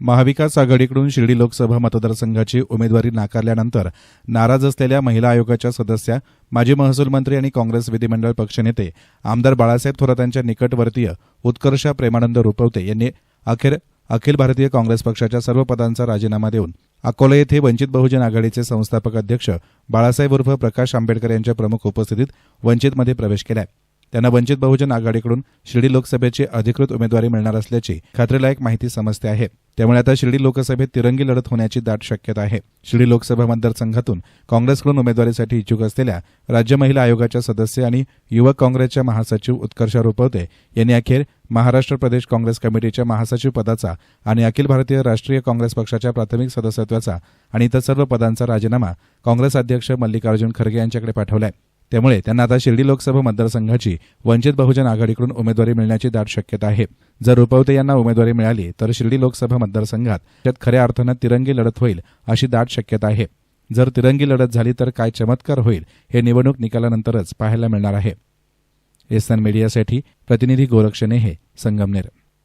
महाविकास आघाडीकडून शिर्डी लोकसभा मतदारसंघाची उमेदवारी नाकारल्यानंतर नाराज असलेल्या महिला आयोगाच्या सदस्या माजी महसूल मंत्री आणि काँग्रेस विधिमंडळ पक्षनेते आमदार बाळासाहेब थोरातांच्या निकटवर्तीय उत्कर्षा प्रेमानंद रुपवते यांनी अखेर अखिल भारतीय काँग्रेस पक्षाच्या सर्व पदांचा राजीनामा देऊन अकोला येथे वंचित बहुजन आघाडीचे संस्थापक अध्यक्ष बाळासाहेब उर्फ प्रकाश आंबेडकर यांच्या प्रमुख उपस्थितीत वंचितमध्ये प्रवेश केला आहे त्यांना वंचित बहुजन आघाडीकडून शिर्डी लोकसभेची अधिकृत उमेदवारी मिळणार असल्याची खात्रीलायक माहिती समजते आहे. त्यामुळे आता शिर्डी लोकसभेत तिरंगी लढत होण्याची दाट शक्यता आहे. शिर्डी लोकसभा मतदारसंघातून काँग्रेसकडून उमेदवारीसाठी इच्छुक असलेल्या राज्य महिला आयोगाच्या सदस्य आणि युवक काँग्रेसच्या महासचिव उत्कर्षा रुपवते यांनी अखेर महाराष्ट्र प्रदेश काँग्रेस कमिटीच्या महासचिव पदाचा आणि अखिल भारतीय राष्ट्रीय काँग्रेस पक्षाच्या प्राथमिक सदस्यत्वाचा आणि इतर सर्व पदांचा राजीनामा काँग्रेस अध्यक्ष मल्लिकार्जुन खरगे यांच्याकडे पाठवलाय. त्यामुळे त्यांना आता शिर्डी लोकसभा मतदारसंघाची वंचित बहुजन आघाडीकडून उमेदवारी मिळण्याची दाट शक्यता आहे. जर रुपवते यांना उमेदवारी मिळाली तर शिर्डी लोकसभा मतदारसंघात त्यात खऱ्या अर्थानं तिरंगी लढत होईल अशी दाट शक्यता आहे. जर तिरंगी लढत झाली तर काय चमत्कार होईल हे निवडणूक निकालानंतरच पाहायला मिळणार आहे. एसन मीडियासाठी प्रतिनिधी गोरक्षणे हे संगमनेर.